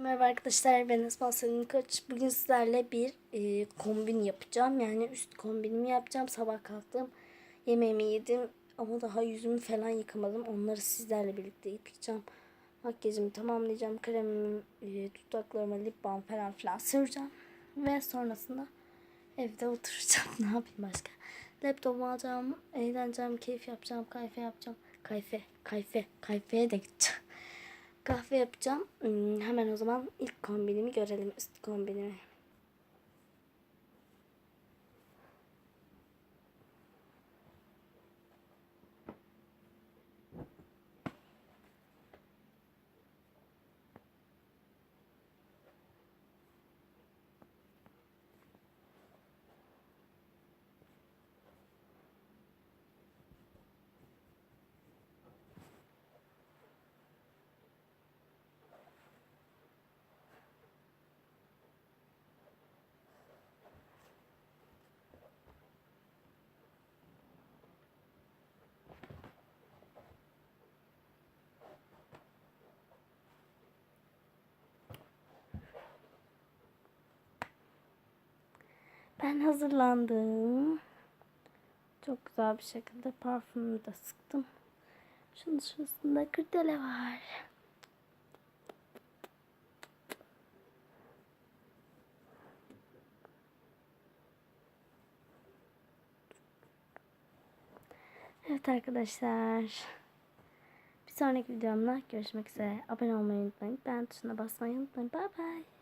Merhaba arkadaşlar ben Esma Selin Koç. Bugün sizlerle bir e, kombin yapacağım. Yani üst kombinimi yapacağım. Sabah kalktım. Yemeğimi yedim. Ama daha yüzümü falan yıkamadım. Onları sizlerle birlikte yıkayacağım. Makyajımı tamamlayacağım. Kremimi, e, dudaklarıma lip balm falan filan süreceğim. Ve sonrasında evde oturacağım. ne yapayım başka? Laptopumu alacağım. Eğleneceğim. Keyif yapacağım. Kayfe yapacağım. Kayfe. Kayfe. Kayfeye de gideceğim. Kahve yapacağım. Hmm, hemen o zaman ilk kombinimi görelim. Üst kombinimi. Ben hazırlandım. Çok güzel bir şekilde parfümümü de sıktım. Şunun şurasında kırdele var. Evet arkadaşlar. Bir sonraki videomda görüşmek üzere. Abone olmayı unutmayın. Beğen tuşuna basmayı unutmayın. Bye bye.